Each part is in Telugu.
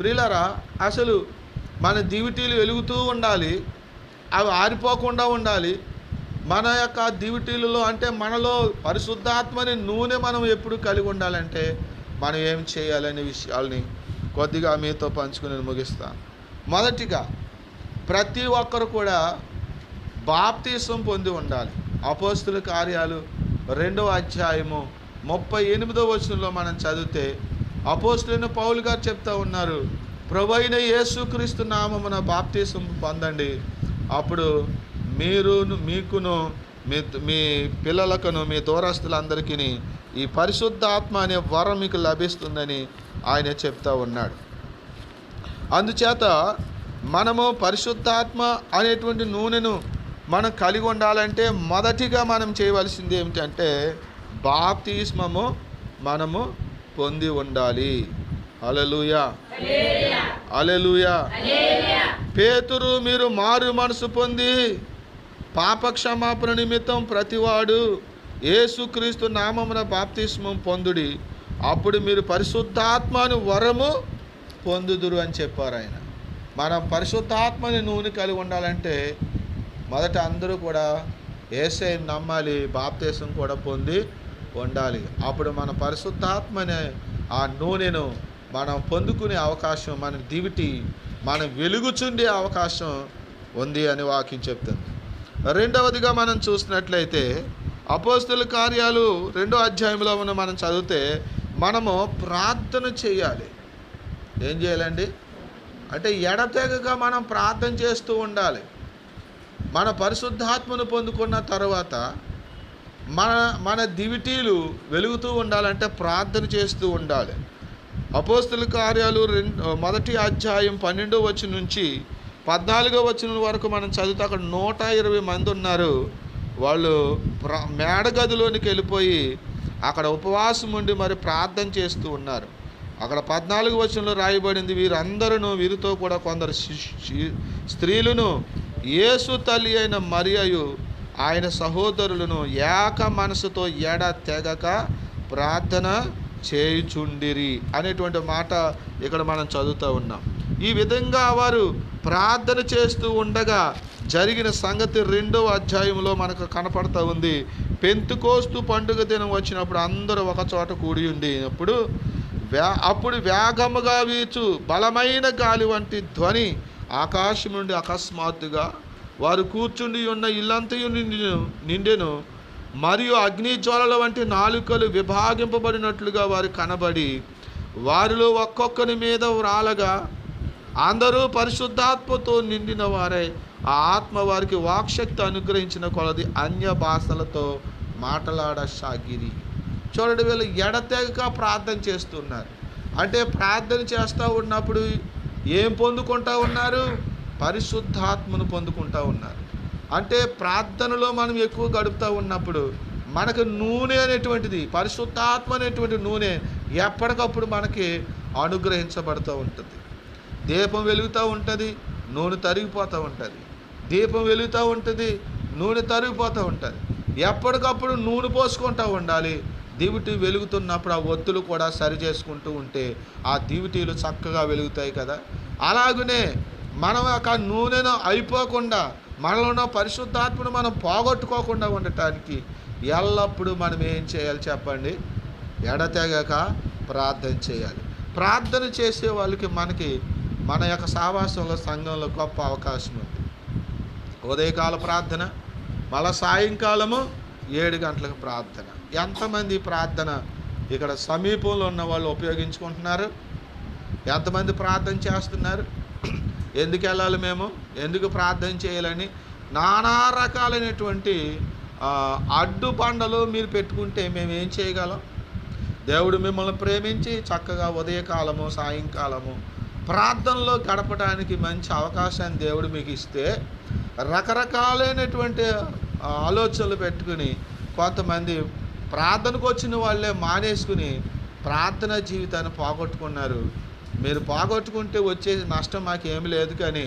ప్రియులరా అసలు మన దివిటీలు వెలుగుతూ ఉండాలి అవి ఆరిపోకుండా ఉండాలి. మన యొక్క దివిటీలలో అంటే మనలో పరిశుద్ధాత్మని నూనె మనం ఎప్పుడు కలిగి ఉండాలంటే మనం ఏం చేయాలనే విషయాల్ని కొద్దిగా మీతో పంచుకుని ముగిస్తాను. మొదటిగా ప్రతి ఒక్కరు కూడా బాప్తీసం పొంది ఉండాలి. అపోస్తుల కార్యాలు రెండవ అధ్యాయము ముప్పై ఎనిమిదో వచనంలో మనం చదివితే అపోస్తులైన పౌలు గారు చెప్తా ఉన్నారు ప్రభు అయిన యేసుక్రీస్తు నామమున బాప్తీసం పొందండి. అప్పుడు మీరు మీకును మీ మీ పిల్లలకును మీ దూరస్తులందరికీ ఈ పరిశుద్ధాత్మ అనే వరం మీకు లభిస్తుందని ఆయన చెప్తా ఉన్నాడు. అందుచేత మనము పరిశుద్ధాత్మ అనేటువంటి నూనెను మనం కలిగి ఉండాలంటే మొదటిగా మనం చేయవలసింది ఏమిటంటే బాప్తిస్మము మనము పొంది ఉండాలి. అలలుయా అలలుయా పేతురు మీరు మారు మనసు పొంది పాపక్షమాపణ నిమిత్తం ప్రతివాడు యేసుక్రీస్తు నామమున బాప్తిస్మం పొందుడి. అప్పుడు మీరు పరిశుద్ధాత్మను వరము పొందుదురు అని చెప్పారు ఆయన. మనం పరిశుద్ధాత్మని నూనె కలిగి ఉండాలంటే మొదట అందరూ కూడా ఏసై నమ్మాలి బాప్తీసం కూడా పొంది ఉండాలి. అప్పుడు మన పరిశుద్ధాత్మనే ఆ నూనెను మనం పొందుకునే అవకాశం మన దివిటి మనం వెలుగుచుండే అవకాశం ఉంది అని వాక్యం చెప్తుంది. రెండవదిగా మనం చూసినట్లయితే అపోస్తుల కార్యాలు రెండో అధ్యాయంలో ఉన్న మనం చదివితే మనము ప్రార్థన చేయాలి. ఏం చేయాలండి? అంటే ఎడతెగగా మనం ప్రార్థన చేస్తూ ఉండాలి. మన పరిశుద్ధాత్మను పొందుకున్న తర్వాత మన మన దివిటీలు వెలుగుతూ ఉండాలంటే ప్రార్థన చేస్తూ ఉండాలి. అపోస్తుల కార్యాలు రెండు మొదటి అధ్యాయం పన్నెండో వచ్చిన నుంచి పద్నాలుగో వచ్చిన వరకు మనం చదివితే అక్కడ నూట ఇరవై మంది ఉన్నారు. వాళ్ళు ప్ర మేడగదిలోనికి వెళ్ళిపోయి అక్కడ ఉపవాసం ఉండి మరి ప్రార్థన చేస్తూ ఉన్నారు. అక్కడ పద్నాలుగు వచనంలో రాయబడింది వీరందరూ వీరితో కూడా కొందరు స్త్రీలను యేసు తల్లి అయిన మరియయు ఆయన సహోదరులను ఏక మనసుతో ఎడ తెగక ప్రార్థన చేయుచుండిరి అనేటువంటి మాట ఇక్కడ మనం చదువుతూ ఉన్నాం. ఈ విధంగా వారు ప్రార్థన చేస్తూ ఉండగా జరిగిన సంగతి రెండవ అధ్యాయంలో మనకు కనపడతా ఉంది. పెంతుకోస్తు పండుగ దినం వచ్చినప్పుడు అందరూ ఒక చోట కూడి ఉండినప్పుడు వ్యా అప్పుడు వేగముగా వీచు బలమైన గాలి వంటి ధ్వని ఆకాశం నుండి అకస్మాత్తుగా వారు కూర్చుండి ఉన్న ఇల్లంతయు నిండెను నిండెను. మరియు అగ్నిజ్వాలల వంటి నాలుకలు విభాగింపబడినట్లుగా వారు కనబడి వారిలో ఒక్కొక్కరి మీద రాలగా అందరూ పరిశుద్ధాత్మతో నిండిన వారే ఆ ఆత్మ వారికి వాక్శక్తి అనుగ్రహించిన కొలది అన్య భాషలతో మాట్లాడసాగిరి. చూడండి వీళ్ళు ఎడతెగక ప్రార్థన చేస్తున్నారు. అంటే ప్రార్థన చేస్తూ ఉన్నప్పుడు ఏం పొందుకుంటా ఉన్నారు? పరిశుద్ధాత్మను పొందుకుంటా ఉన్నారు. అంటే ప్రార్థనలో మనం ఎక్కువ గడుపుతూ ఉన్నప్పుడు మనకు నూనె అనేటువంటిది పరిశుద్ధాత్మ అనేటువంటి నూనె ఎప్పటికప్పుడు మనకి అనుగ్రహించబడుతూ ఉంటుంది. దీపం వెలుగుతూ ఉంటుంది నూనె తరిగిపోతూ ఉంటుంది. దీపం వెలుగుతూ ఉంటుంది నూనె తరిగిపోతూ ఉంటుంది. ఎప్పటికప్పుడు నూనె పోసుకుంటూ ఉండాలి. దివిటి వెలుగుతున్నప్పుడు ఆ ఒత్తులు కూడా సరి చేసుకుంటూ ఉంటే ఆ దివిటీలు చక్కగా వెలుగుతాయి కదా. అలాగనే మనం ఒక నూనెను అయిపోకుండా మనలో ఉన్న పరిశుద్ధాత్మను మనం పోగొట్టుకోకుండా ఉండటానికి ఎల్లప్పుడూ మనం ఏం చేయాలి చెప్పండి? ఎడతెగక ప్రార్థన చేయాలి. ప్రార్థన చేసే వాళ్ళకి మనకి మన యొక్క సావాసంలో సంఘంలో గొప్ప అవకాశం ఉంది. ఉదయకాల ప్రార్థన మళ్ళా సాయంకాలము ఏడు గంటలకు ప్రార్థన. ఎంతమంది ప్రార్థన ఇక్కడ సమీపంలో ఉన్న వాళ్ళు ఉపయోగించుకుంటున్నారు? ఎంతమంది ప్రార్థన చేస్తున్నారు? ఎందుకు వెళ్ళాలి మేము? ఎందుకు ప్రార్థన చేయాలని నానా రకాలైనటువంటి అడ్డుబండలు మీరు పెట్టుకుంటే మేము ఏం చేయగలం? దేవుడు మిమ్మల్ని ప్రేమించి చక్కగా ఉదయకాలము సాయంకాలము ప్రార్థనలో గడపడానికి మంచి అవకాశాన్ని దేవుడు మీకు ఇస్తే రకరకాలైనటువంటి ఆలోచనలు పెట్టుకుని కొంతమంది ప్రార్థనకు వచ్చిన వాళ్ళే మానేసుకుని ప్రార్థన జీవితాన్ని పోగొట్టుకున్నారు. మీరు పోగొట్టుకుంటే వచ్చే నష్టం మాకేమి లేదు కానీ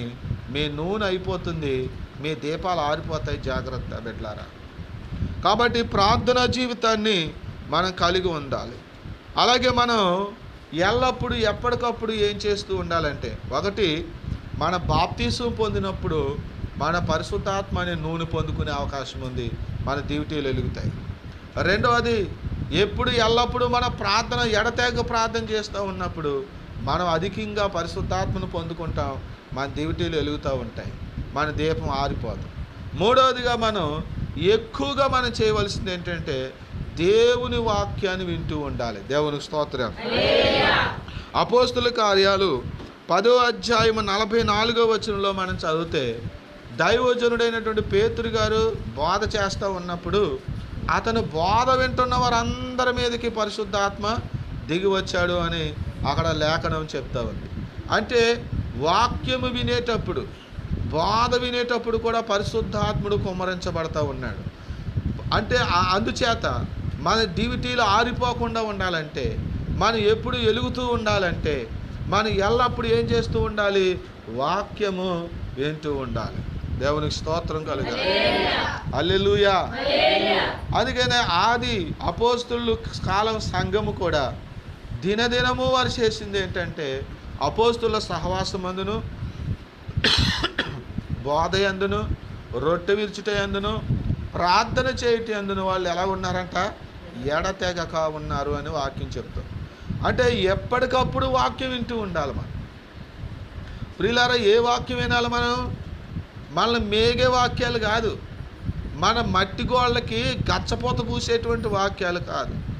మీ నూనె అయిపోతుంది మీ దీపాలు ఆరిపోతాయి. జాగ్రత్త బిడ్లారా. కాబట్టి ప్రార్థన జీవితాన్ని మనం కలిగి ఉండాలి. అలాగే మనం ఎల్లప్పుడూ ఎప్పటికప్పుడు ఏం చేస్తూ ఉండాలంటే ఒకటి మన బాప్తీసం పొందినప్పుడు మన పరిశుద్ధాత్మ అనే నూనె పొందుకునే అవకాశం ఉంది మన డ్యూటీలు వెలుగుతాయి రెండవది ఎప్పుడు ఎల్లప్పుడూ మన ప్రార్థన ఎడతెగ ప్రార్థన చేస్తూ ఉన్నప్పుడు మనం అధికంగా పరిశుద్ధాత్మను పొందుకుంటాం మన డ్యూటీలు వెలుగుతూ ఉంటాయి మన దీపం ఆరిపోదు. మూడవదిగా మనం ఎక్కువగా మనం చేయవలసింది ఏంటంటే దేవుని వాక్యాన్ని వింటూ ఉండాలి. దేవునికి స్తోత్రం. అపోస్తుల కార్యాలు పదో అధ్యాయం నలభై నాలుగో వచనంలో మనం చదివితే దైవజనుడైనటువంటి పేతురు గారు బోధ చేస్తూ ఉన్నప్పుడు అతను బోధ వింటున్న వారందరి మీదకి పరిశుద్ధాత్మ దిగి వచ్చాడు అని అక్కడ లేఖనం చెప్తా ఉంది. అంటే వాక్యము వినేటప్పుడు బోధ వినేటప్పుడు కూడా పరిశుద్ధాత్ముడు కుమ్మరించబడతా ఉన్నాడు. అంటే అందుచేత మన డ్యూటీలు ఆరిపోకుండా ఉండాలంటే మనం ఎప్పుడు వెలుగుతూ ఉండాలంటే మనం ఎల్లప్పుడు ఏం చేస్తూ ఉండాలి? వాక్యము వింటూ ఉండాలి. దేవునికి స్తోత్రం కలుగాలి అల్లెలుయా అందుకనే ఆది అపోస్తులు కాలం సంఘము కూడా దినదినము వారు చేసింది ఏంటంటే అపోస్తుల సహవాసమందును బోధయందును రొట్టె విరుచుటయందును ప్రార్థన చేయటం అందును వాళ్ళు ఎలా ఉన్నారంట? ఎడతెగక ఉన్నారు అని వాక్యం చెప్తాం. అంటే ఎప్పటికప్పుడు వాక్యం వింటూ ఉండాలి మనం. ప్రియులారా ఏ వాక్యం వినాలి మనం? మనల్ని మేగే వాక్యాలు కాదు. మన మట్టి గోళ్ళకి గచ్చపోత పూసేటువంటి వాక్యాలు కాదు.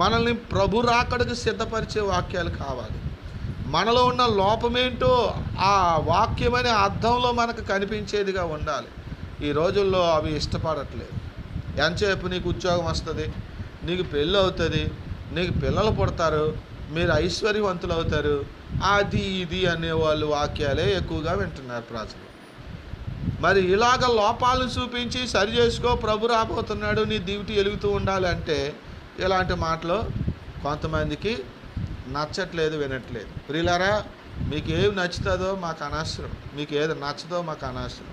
మనల్ని ప్రభు రాకడకు సిద్ధపరిచే వాక్యాలు కావాలి. మనలో ఉన్న లోపమేంటో ఆ వాక్యం అనే అర్థంలో మనకు కనిపించేదిగా ఉండాలి. ఈ రోజుల్లో అవి ఇష్టపడట్లేదు. ఎంతసేపు నీకు ఉద్యోగం వస్తుంది నీకు పెళ్ళి అవుతుంది నీకు పిల్లలు పుడతారు మీరు ఐశ్వర్యవంతులు అవుతారు అది ఇది అనేవాళ్ళు వాక్యాలే ఎక్కువగా వింటున్నారు ప్రజలు. మరి ఇలాగ లోపాలను చూపించి సరి చేసుకో ప్రభు రాబోతున్నాడు నీ దివిటి వెలుగుతూ ఉండాలంటే ఇలాంటి మాటలు కొంతమందికి నచ్చట్లేదు వినట్లేదు. ప్రియులారా మీకు ఏమి నచ్చుతుందో మాకు అనవసరం. మీకు ఏది నచ్చదో మాకు అనవసరం.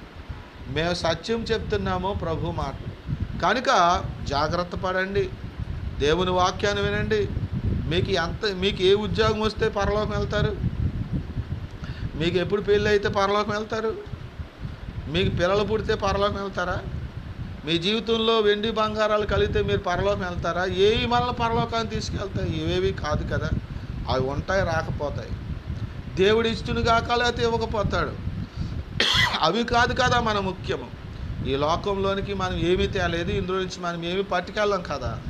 మేము సత్యం చెప్తున్నాము ప్రభు మాట కనుక జాగ్రత్త పడండి. దేవుని వాక్యాన్ని వినండి. మీకు ఎంత మీకు ఏ ఉద్యోగం వస్తే పరలోకం వెళ్తారు? మీకు ఎప్పుడు పెళ్ళి అయితే పరలోకం వెళ్తారు? మీకు పిల్లలు పుడితే పరలోకం వెళ్తారా? మీ జీవితంలో వెండి బంగారాలు కలిగితే మీరు పరలోకం వెళ్తారా? ఏవి మనల్ని పరలోకాన్ని తీసుకెళ్తాయి? ఇవేవి కాదు కదా. అవి ఉంటాయి రాకపోతాయి. దేవుడు ఇస్తుని కాక లేకపోతే ఇవ్వకపోతాడు. అవి కాదు కదా మన ముఖ్యము. ఈ లోకంలోనికి మనం ఏమీ తేలేదు ఇందులో నుంచి మనం ఏమీ పట్టుకెళ్ళాం కదా.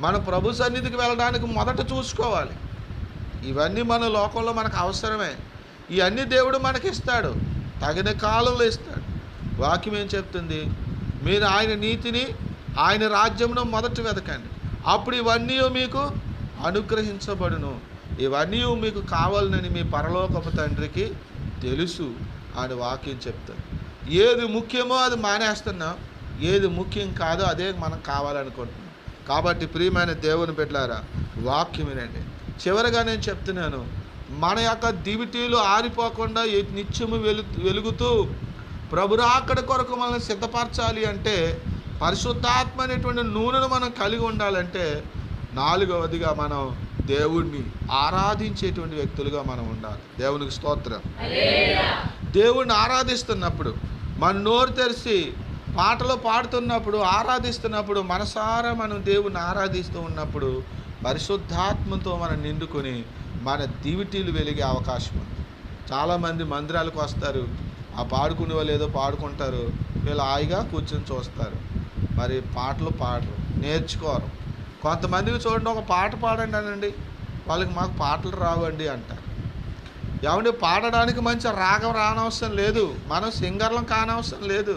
మన ప్రభు సన్నిధికి వెళ్ళడానికి మొదట చూసుకోవాలి. ఇవన్నీ మన లోకంలో మనకు అవసరమే. ఇవన్నీ దేవుడు మనకి ఇస్తాడు తగిన కాలంలో ఇస్తాడు. వాక్యం ఏం చెప్తుంది? మీరు ఆయన నీతిని ఆయన రాజ్యమును మొదట వెతకండి అప్పుడు ఇవన్నీ మీకు అనుగ్రహించబడును. ఇవన్నీ మీకు కావాలని మీ పరలోకపు తండ్రికి తెలుసు అని వాక్యం చెప్తారు. ఏది ముఖ్యమో అది మానేస్తున్నాం ఏది ముఖ్యం కాదో అదే మనం కావాలనుకుంటున్నాం. కాబట్టి ప్రియమైన దేవుని పెట్టారా వాక్యం వినండి. చివరిగా నేను చెప్తున్నాను మన యొక్క దివిటీలు ఆరిపోకుండా నిత్యము వెలు వెలుగుతూ ప్రభురాకడ కొరకు మనల్ని సిద్ధపరచాలి అంటే పరిశుద్ధాత్మ అనేటువంటి నూనెను మనం కలిగి ఉండాలంటే నాలుగవదిగా మనం దేవుణ్ణి ఆరాధించేటువంటి వ్యక్తులుగా మనం ఉండాలి. దేవునికి స్తోత్రం. దేవుణ్ణి ఆరాధిస్తున్నప్పుడు మన నోరు తెరిచి పాటలు పాడుతున్నప్పుడు ఆరాధిస్తున్నప్పుడు మనసారా మనం దేవుణ్ణి ఆరాధిస్తూ ఉన్నప్పుడు పరిశుద్ధాత్మతో మనం నిండుకొని మన దివిటీలు వెలిగే అవకాశం ఉంది. చాలామంది మందిరాలకు వస్తారు. ఆ పాడుకునే వాళ్ళు ఏదో పాడుకుంటారు వీళ్ళు హాయిగా కూర్చొని చూస్తారు. మరి పాటలు పాడరు నేర్చుకోరు. కొంతమందికి చూడండి ఒక పాట పాడండి అనండి వాళ్ళకి మాకు పాటలు రావండి అంటారు. ఏమంటే పాడడానికి మంచి రాగం రానవసరం లేదు మనం సింగర్లం కానవసరం లేదు.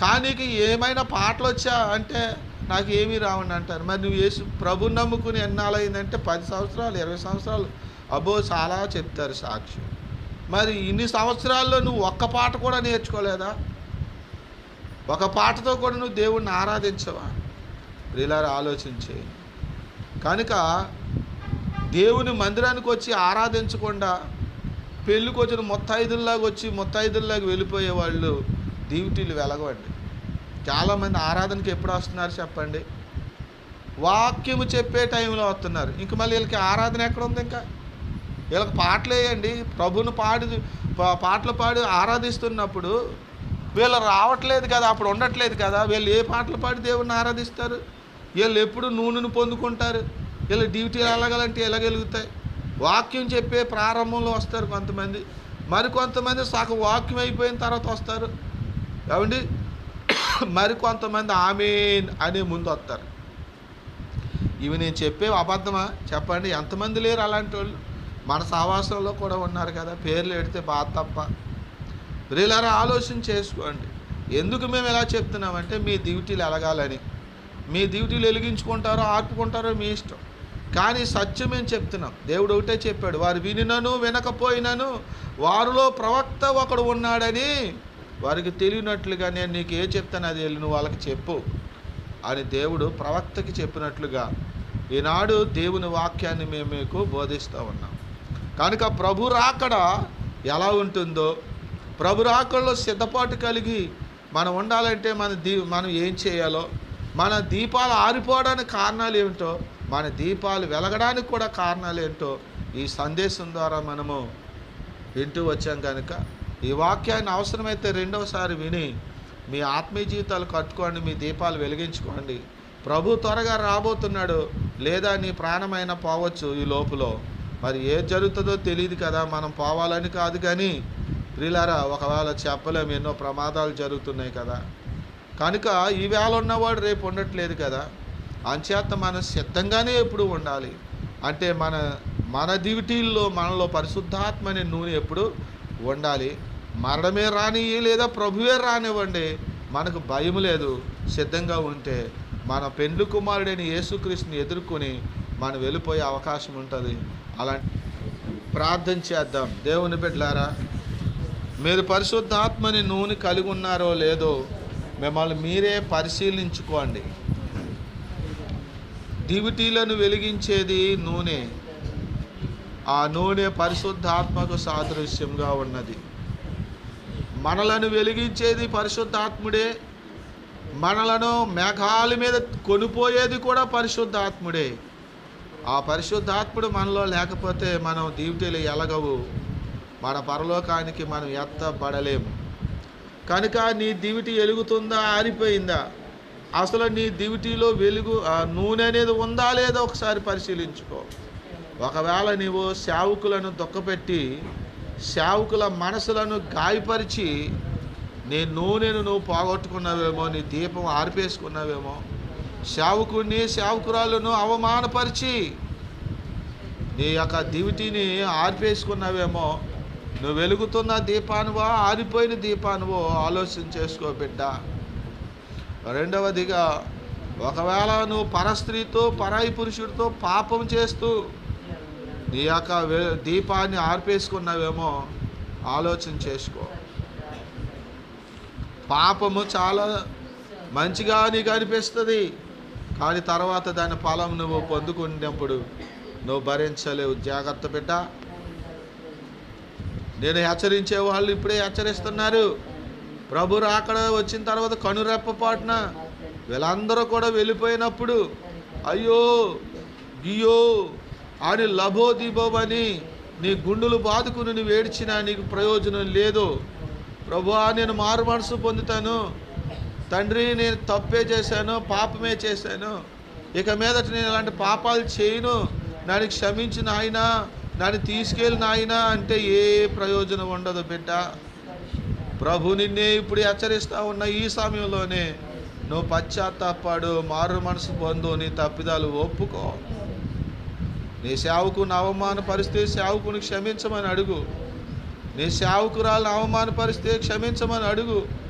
కానీ ఏమైనా పాటలు వచ్చా అంటే నాకు ఏమీ రావండి అంటారు. మరి నువ్వు యేసు ప్రభు నమ్ముకుని ఎన్నాళ్ళయిందంటే పది సంవత్సరాలు ఇరవై సంవత్సరాలు. అబ్బో చాలా చెప్తారు సాక్ష్యం మరి ఇన్ని సంవత్సరాల్లో నువ్వు ఒక్క పాట కూడా నేర్చుకోలేదా? ఒక పాటతో కూడా నువ్వు దేవుణ్ణి ఆరాధించవా? ఇలా ఆలోచించే. కనుక దేవుని మందిరానికి వచ్చి ఆరాధించకుండా పెళ్ళికి వచ్చిన ముత్తైదుల్లాగా వచ్చి ముత్తైదుల్లాగా వెళ్ళిపోయే వాళ్ళు డ్యూటీలు వెలగవండి. చాలామంది ఆరాధనకి ఎప్పుడు వస్తున్నారు చెప్పండి? వాక్యము చెప్పే టైంలో వస్తున్నారు. ఇంక మళ్ళీ వీళ్ళకి ఆరాధన ఎక్కడ ఉంది ఇంకా? వీళ్ళకి పాటలు వేయండి ప్రభుని పాడి పా- పాటలు పాడి ఆరాధిస్తున్నప్పుడు వీళ్ళు రావట్లేదు కదా అప్పుడు ఉండట్లేదు కదా వీళ్ళు ఏ పాటలు పాడి దేవుణ్ణి ఆరాధిస్తారు? వీళ్ళు ఎప్పుడు నూనెను పొందుకుంటారు? వీళ్ళు డ్యూటీలు వెళ్ళగలంటే ఎలాగెలుగుతాయి? వాక్యం చెప్పే ప్రారంభంలో వస్తారు కొంతమంది. మరి కొంతమంది సగం వాక్యం అయిపోయిన తర్వాత వస్తారు. ఏమండి? మరి కొంతమంది ఆమెన్ అనే ముందు వస్తారు. ఇవి నేను చెప్పే అబద్ధమా? చెప్పండి. ఎంతమంది లేరు అలాంటి వాళ్ళు మన సహవాసంలో కూడా ఉన్నారు కదా పేర్లు ఎడితే బాధ తప్ప. ప్రియులారా ఆలోచన చేసుకోండి. ఎందుకు మేము ఎలా చెప్తున్నామంటే మీ డ్యూటీలు ఎలగాలని. మీ డ్యూటీలు వెలిగించుకుంటారో ఆర్పుకుంటారో మీ ఇష్టం. కానీ సత్యం మేము చెప్తున్నాం. దేవుడు ఒకటే చెప్పాడు వారు వినినను వినకపోయినను వారిలో ప్రవక్త ఒకడు ఉన్నాడని వారికి తెలియనట్లుగా నేను నీకు ఏ చెప్తాను అది వెళ్ళి నువ్వు వాళ్ళకి చెప్పు అని దేవుడు ప్రవక్తకి చెప్పినట్లుగా ఈనాడు దేవుని వాక్యాన్ని మేము మీకు బోధిస్తూ ఉన్నాం. కనుక ప్రభు రాకడ ఎలా ఉంటుందో? ప్రభు రాకడలో సిద్ధపాటు కలిగి మనం ఉండాలంటే మన దీ మనం ఏం చేయాలో? మన దీపాలు ఆరిపోవడానికి కారణాలు ఏమిటో? మన దీపాలు వెలగడానికి కూడా కారణాలు ఏంటో? ఈ సందేశం ద్వారా మనము వింటూ వచ్చాం కనుక ఈ వాక్యాన్ని అవసరమైతే రెండవసారి విని మీ ఆత్మీయ జీవితాలు కట్టుకోండి మీ దీపాలు వెలిగించుకోండి. ప్రభు త్వరగా రాబోతున్నాడు లేదా నీ ప్రాణమైన పోవచ్చు ఈ లోపులో. మరి ఏం జరుగుతుందో తెలియదు కదా మనం పోవాలని కాదు కానీ ప్రిలారా ఒకవేళ చెప్పలేము ఎన్నో ప్రమాదాలు జరుగుతున్నాయి కదా. కనుక ఈవేళ ఉన్నవాడు రేపు ఉండట్లేదు కదా. అంచేత మనం సిద్ధంగానే ఎప్పుడు ఉండాలి. అంటే మన మన దివిటీల్లో మనలో పరిశుద్ధాత్మ అనే నూనె ఎప్పుడు ఉండాలి. మరణమే రాని లేదా ప్రభువే రానివ్వండి మనకు భయం లేదు. సిద్ధంగా ఉంటే మన పెండ్లు కుమారుడైన యేసుక్రీస్తుని ఎదుర్కొని మనం వెళ్ళిపోయే అవకాశం ఉంటుంది. అలా ప్రార్థన చేద్దాం. దేవుని బిడ్డలారా మీరు పరిశుద్ధాత్మని నూనె కలిగి ఉన్నారో లేదో మిమ్మల్ని మీరే పరిశీలించుకోండి. దివిటీలను వెలిగించేది నూనె. ఆ నూనె పరిశుద్ధాత్మకు సాదృశ్యంగా ఉన్నది. మనలను వెలిగించేది పరిశుద్ధాత్ముడే. మనలను మేఘాల మీద కొనిపోయేది కూడా పరిశుద్ధాత్ముడే. ఆ పరిశుద్ధాత్ముడు మనలో లేకపోతే మనం దీవిటీలు ఎలగవు? మన పరలోకానికి మనం ఎత్తబడలేము. కనుక నీ దివిటి ఎలుగుతుందా? ఆరిపోయిందా? అసలు నీ దివిటిలో వెలుగు ఆ నూనె అనేది ఉందా లేదా ఒకసారి పరిశీలించుకో. ఒకవేళ నీవు సేవకులను దుఃఖపెట్టి సేవకుల మనసులను గాయపరిచి నీ నూనెను నువ్వు పోగొట్టుకున్నావేమో నీ దీపం ఆర్పేసుకున్నావేమో సేవకుడిని సేవకురాలను అవమానపరిచి నీ యొక్క దివిటిని ఆర్పేసుకున్నావేమో నువ్వు వెలుగుతున్న దీపానువో ఆరిపోయిన దీపానువో ఆలోచన చేసుకో బిడ్డ. రెండవదిగా ఒకవేళ నువ్వు పరస్త్రీతో పరాయి పురుషుడితో పాపం చేస్తూ నీ యొక్క దీపాన్ని ఆర్పేసుకున్నావేమో ఆలోచన చేసుకో. పాపము చాలా మంచిగా నీకు అనిపిస్తుంది. కానీ తర్వాత దాని ఫలం నువ్వు పొందుకున్నప్పుడు నువ్వు భరించలేవు. జాగ్రత్త బిడ్డ. నేను హెచ్చరించే వాళ్ళు ఇప్పుడే హెచ్చరిస్తున్నారు. ప్రభు రాకడ వచ్చిన తర్వాత కనురెప్పపాటున వీళ్ళందరూ కూడా వెళ్ళిపోయినప్పుడు అయ్యో గియో అని లభో దిబోబని నీ గుండెలు బాదుకుని నువ్వు ఏడ్చినా నీకు ప్రయోజనం లేదు. ప్రభువా నేను మారు మనసు పొందుతాను. తండ్రి నేను తప్పే చేశాను పాపమే చేశాను. ఇక మీదట నేను ఇలాంటి పాపాలు చేయను. నన్ను క్షమించిన ఆయన నన్ను తీసుకెళ్ళిన ఆయన అంటే ఏ ప్రయోజనం ఉండదు బిడ్డ. ప్రభు నిన్నే ఇప్పుడు హెచ్చరిస్తూ ఉన్న ఈ సమయంలోనే నువ్వు పశ్చాత్తాపాడు మారు మనసు పొందు నీ తప్పిదాలు ఒప్పుకో. నీ సేవకుని అవమానపరిస్తే సేవకుని క్షమించమని అడుగు. నీ సేవకురాలను అవమానపరిస్తే క్షమించమని అడుగు.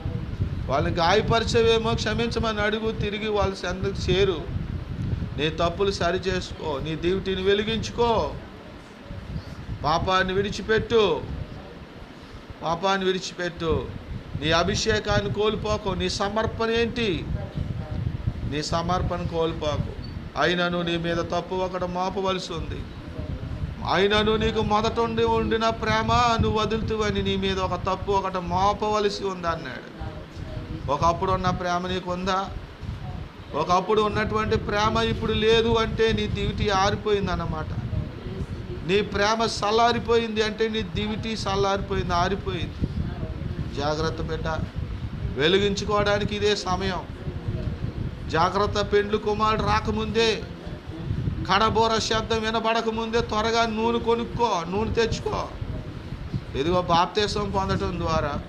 వాళ్ళని గాయపరిచేవేమో క్షమించమని అడుగు తిరిగి వాళ్ళ సందకు చేరు. నీ తప్పులు సరి చేసుకో నీ డ్యూటీని వెలిగించుకో. పాపాన్ని విడిచిపెట్టు. పాపాన్ని విడిచిపెట్టు. నీ అభిషేకాన్ని కోల్పోకు. నీ సమర్పణ ఏంటి? నీ సమర్పణ కోల్పోకు. అయినను నీ మీద తప్పు ఒకటి మోపవలసి ఉంది. అయినను నీకు మొదట ఉండి ఉండిన ప్రేమ నువ్వు వదులుతువని నీ మీద ఒక తప్పు ఒకటి మోపవలసి ఉంది అన్నాడు. ఒకప్పుడు ఉన్న ప్రేమ నీకు ఉందా? ఒకప్పుడు ఉన్నటువంటి ప్రేమ ఇప్పుడు లేదు అంటే నీ దివిటి ఆరిపోయింది అన్నమాట నీ ప్రేమ చల్లారిపోయింది అంటే నీ దివిటి చల్లారిపోయింది ఆరిపోయింది. జాగ్రత్త బిడ్డ వెలిగించుకోవడానికి ఇదే సమయం. జాగ్రత్త పెండ్లు కుమారుడు రాకముందే కడబోర శబ్దం వినబడకముందే త్వరగా నూనె కొనుక్కో నూనె తెచ్చుకో. ఇదిగో బాప్తేశం పొందటం ద్వారా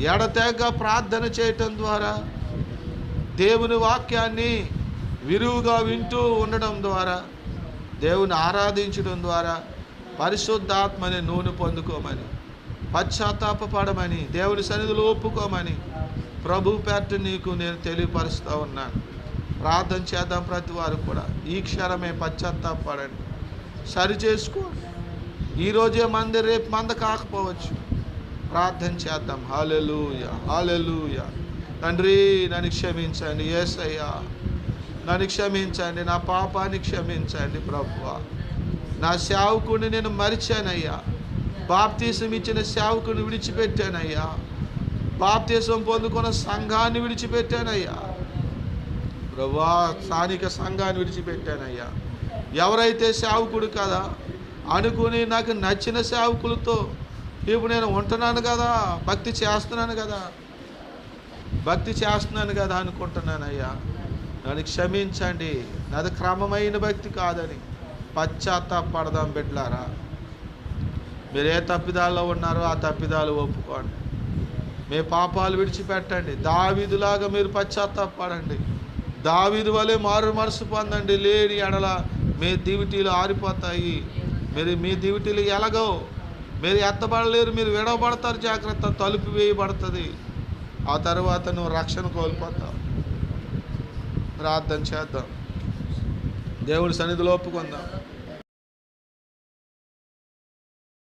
ఎడతెగ ప్రార్థన చేయటం ద్వారా దేవుని వాక్యాన్ని విరువుగా వింటూ ఉండడం ద్వారా దేవుని ఆరాధించడం ద్వారా పరిశుద్ధాత్మని నూనె పొందుకోమని పశ్చాత్తాపడమని దేవుని సన్నిధిలో ఒప్పుకోమని ప్రభు పేట నీకు నేను తెలియపరుస్తూ ఉన్నాను. ప్రార్థన చేద్దాం ప్రతి వారు కూడా. ఈ క్షణమే పశ్చాత్తాపడండి సరి చేసుకోండి. ఈరోజే మంది రేపు మంద కాకపోవచ్చు. ప్రార్థన చేద్దాం. హాలెలూయ హాలెలూయ తండ్రి నన్ను క్షమించండి. ఏసయ్యా నన్ను క్షమించండి. నా పాపాన్ని క్షమించండి ప్రభువా. నా సేవకుని నేను మరిచానయ్యా. బాప్తీసం ఇచ్చిన సేవకుని విడిచిపెట్టానయ్యా. బాప్తీసం పొందుకున్న సంఘాన్ని విడిచిపెట్టానయ్యా. ప్రభా స్థానిక సంఘాన్ని విడిచిపెట్టానయ్యా. ఎవరైతే సేవకుడు కదా అనుకుని నాకు నచ్చిన సేవకులతో ఇప్పుడు నేను ఉంటున్నాను కదా భక్తి చేస్తున్నాను కదా. భక్తి చేస్తున్నాను కదా అనుకుంటున్నానయ్యా. నన్ను క్షమించండి. నాది క్రమమైన భక్తి కాదని పశ్చాత్తాపడదాం బిడ్లారా. మీరు ఏ తప్పిదాల్లో ఉన్నారో ఆ తప్పిదాలు ఒప్పుకోండి. మీ పాపాలు విడిచిపెట్టండి. దావీదులాగా మీరు పశ్చాత్తాపడండి దావీదు వలె మారు మనసు పొందండి. లేని ఎడల మీ దివిటీలు ఆరిపోతాయి. మీరు మీ దివిటీలు ఎలాగో మీరు ఎత్తబడలేరు మీరు విడవబడతారు జాగ్రత్త. తలుపు వేయబడుతుంది. ఆ తర్వాత నువ్వు రక్షణ కోల్పోతావు. ప్రార్థన చేద్దాం. దేవుడి సన్నిధిలో ఒప్పుకుందాం.